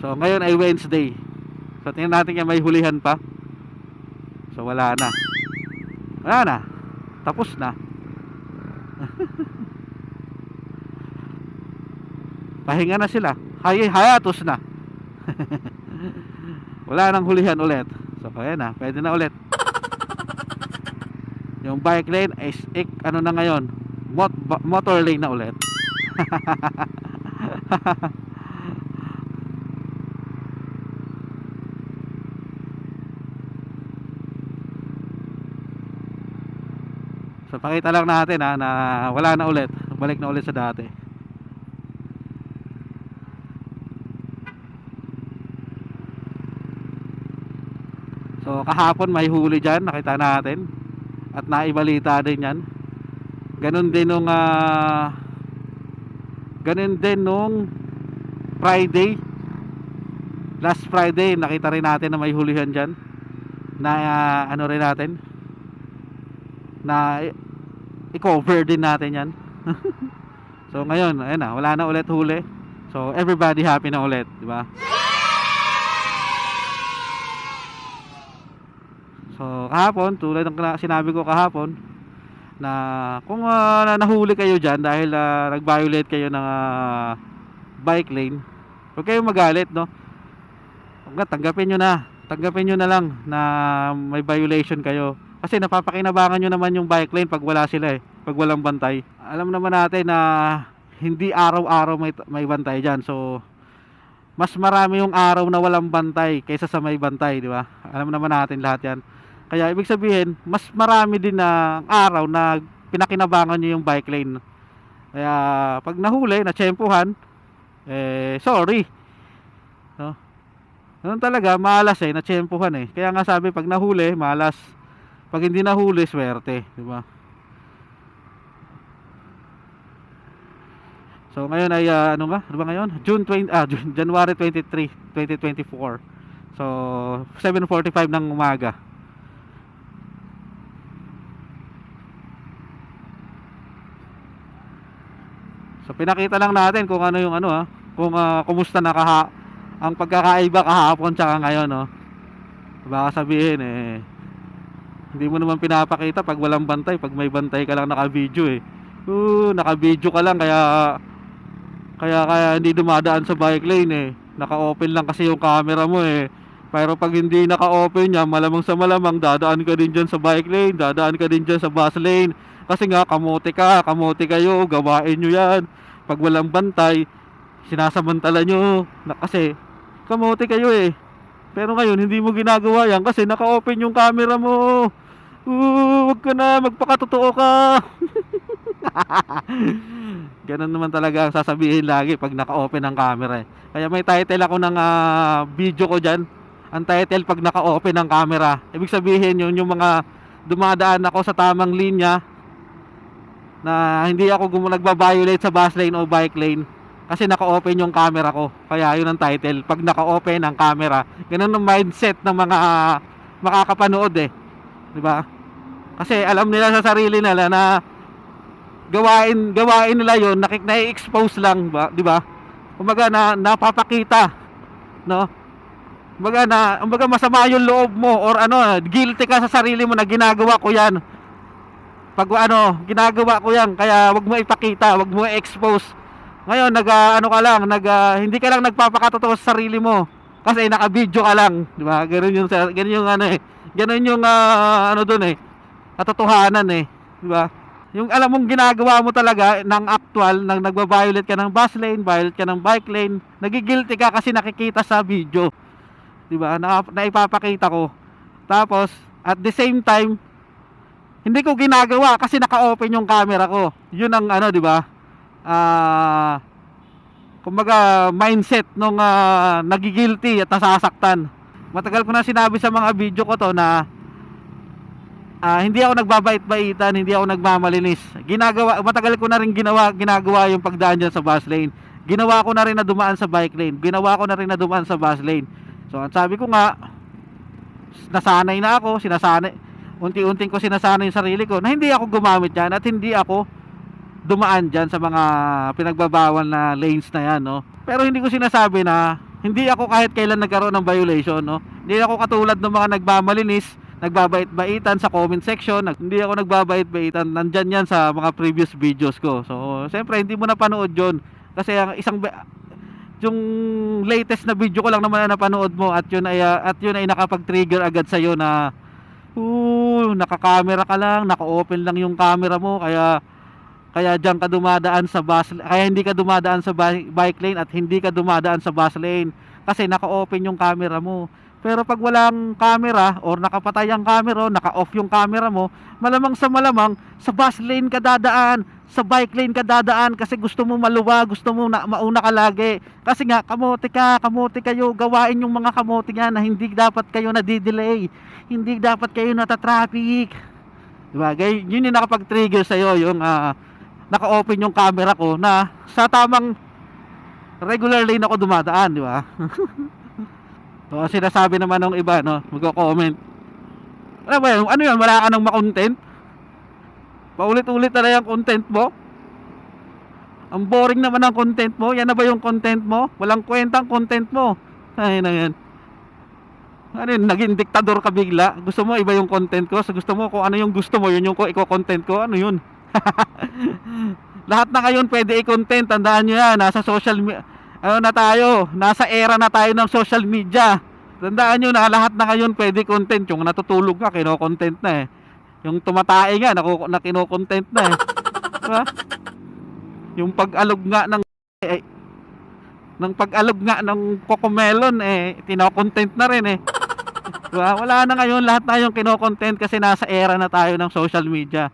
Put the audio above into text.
So ngayon ay Wednesday. So tingnan natin kung may hulihan pa. So wala na. Wala na. Tapos na. Pahinga na sila. Hay hayatos na. wala nang hulihan ulit. So kaya na, pwede na ulit. Yung bike lane is ik, ano na ngayon? Mot, motor lane na ulit. So pakita lang natin ha, na wala na ulit. Balik na ulit sa dati. So kahapon may huli dyan, nakita natin. At naibalita din yan. Ganon din nung ah, ganon din nung Friday. Last Friday, nakita rin natin na may hulihan dyan. Na ah, ano rin natin, na i-cover din natin yan. so ngayon, ayun na, wala na ulit huli. So everybody happy na ulit, di ba? So kahapon, tulad ng sinabi ko kahapon, na kung na nahuli kayo dyan dahil ah, nag-violate kayo ng ah, bike lane, huwag kayong magalit, no? Tanggapin nyo na. Tanggapin nyo na lang na may violation kayo. Kasi napapakinabangan nyo naman yung bike lane pag wala sila eh. Pag walang bantay. Alam naman natin na hindi araw-araw may, may bantay dyan. So, mas marami yung araw na walang bantay kaysa sa may bantay, di ba? Alam naman natin lahat yan. Kaya ibig sabihin, mas marami din na araw na pinakinabangan nyo yung bike lane. Kaya pag nahuli, natsyempuhan, eh, sorry. No? Ganun talaga, malas eh, natsyempuhan eh. Kaya nga sabi, pag nahuli, malas. Pag hindi nahuli, swerte, di ba? So ngayon ay ah, ano ba? Ano ba ngayon? June 20 ah June, January 23, 2024. So 7:45 ng umaga. So pinakita lang natin kung ano yung ano ha, kung ah, kumusta na kaha ang pagkakaiba kahapon tsaka ngayon no. Baka sabihin eh hindi mo naman pinapakita pag walang bantay, pag may bantay ka lang naka-video eh. Uh, naka-video ka lang kaya kaya kaya hindi dumadaan sa bike lane eh. Naka-open lang kasi yung camera mo eh. Pero pag hindi naka-open yan, malamang sa malamang dadaan ka din dyan sa bike lane, dadaan ka din dyan sa bus lane. Kasi nga kamote ka, kamote kayo, gawain nyo yan. Pag walang bantay, sinasamantala nyo. Na, kasi kamote kayo eh. Pero ngayon, hindi mo ginagawa yan kasi naka-open yung camera mo. Uh, wag ka na, magpakatotoo ka. Ganun naman talaga ang sasabihin lagi pag naka-open ang camera eh. Kaya may title ako ng ah, video ko dyan. Ang title pag naka-open ang camera. Ibig sabihin yun yung mga dumadaan ako sa tamang linya na hindi ako nagbabiolate sa bus lane o bike lane kasi naka-open yung camera ko. Kaya yun ang title. Pag naka-open ang camera, ganun ang mindset ng mga makakapanood eh. 'Di ba? Kasi alam nila sa sarili nila na gawain gawain nila yon nakik na-expose lang ba, 'di ba? Kumbaga na napapakita, no? Kumbaga na, kumbaga masama yung loob mo or ano, guilty ka sa sarili mo na ginagawa ko 'yan. Pag ano, ginagawa ko 'yan, kaya wag mo ipakita, wag mo i-expose. Ngayon nag ah, ano ka lang, nag ah, hindi ka lang nagpapakatotoo sa sarili mo kasi naka-video ka lang, 'di ba? Ganun yung ganun yung ano eh. Ganun yung ah, ano doon eh. Katotohanan eh, 'di ba? Yung alam mong ginagawa mo talaga ng actual nang nagba-violate ka ng bus lane, violate ka ng bike lane, nagigilty ka kasi nakikita sa video. 'Di ba? Na, naipapakita ko. Tapos at the same time hindi ko ginagawa kasi naka-open yung camera ko. 'Yun ang ano, 'di ba? Ah kumbaga mindset nung ah, nagigilty at nasasaktan. Matagal ko na sinabi sa mga video ko to na ah, hindi ako nagbabait-baitan, hindi ako nagmamalinis. Ginagawa, matagal ko na rin ginawa, ginagawa yung pagdaan dyan sa bus lane. Ginawa ko na rin na dumaan sa bike lane. Ginawa ko na rin na dumaan sa bus lane. So, ang sabi ko nga, nasanay na ako, sinasanay, unti-unting ko sinasanay yung sarili ko na hindi ako gumamit yan at hindi ako dumaan dyan sa mga pinagbabawal na lanes na yan, no? Pero hindi ko sinasabi na Hindi ako kahit kailan nagkaroon ng violation, no? Hindi ako katulad ng mga nagmamalinis, nagbabait-baitan sa comment section. Hindi ako nagbabait-baitan. Nandyan yan sa mga previous videos ko. So, siyempre, hindi mo napanood yon Kasi ang isang yung latest na video ko lang naman na napanood mo at yun ay ah, at yun ay nakapag-trigger agad sa na uh, naka-camera ka lang, naka-open lang yung camera mo kaya kaya diyan ka dumadaan sa bus kaya hindi ka dumadaan sa bi- bike lane at hindi ka dumadaan sa bus lane kasi naka-open yung camera mo. Pero pag walang camera or nakapatay ang camera, naka-off yung camera mo, malamang sa malamang sa bus lane ka dadaan, sa bike lane ka dadaan kasi gusto mo maluwa, gusto mo na, mauna ka lagi. Kasi nga kamote ka, kamote kayo, gawain yung mga kamote nga na hindi dapat kayo nadidelay. Hindi dapat kayo nata-traffic. Diba? Yun yung nakapag-trigger sa'yo, yung ah, naka-open yung camera ko na sa tamang regular lane ako dumadaan, di ba? so, sinasabi naman ng iba, no? Magko-comment. Ano ba yun? Ano yun? Wala ka nang makontent? Paulit-ulit na lang yung content mo? Ang boring naman ng content mo. Yan na ba yung content mo? Walang kwentang content mo. Ay na yan. Ano yun? Naging diktador ka bigla. Gusto mo iba yung content ko. So gusto mo kung ano yung gusto mo, yun yung ko iko-content ko. Ano yun? Lahat na ngayon pwede i-content. Tandaan nyo yan. Nasa social media. Ano na tayo? Nasa era na tayo ng social media. Tandaan nyo na lahat na ngayon pwede content. Yung natutulog ka, kino-content na eh. Yung tumatae nga, naku, na kino-content na eh. Diba? Yung pag-alog nga ng eh, ng pag-alog nga ng cocomelon eh, tino-content na rin eh. Diba? Wala na ngayon, lahat na yung kino-content kasi nasa era na tayo ng social media.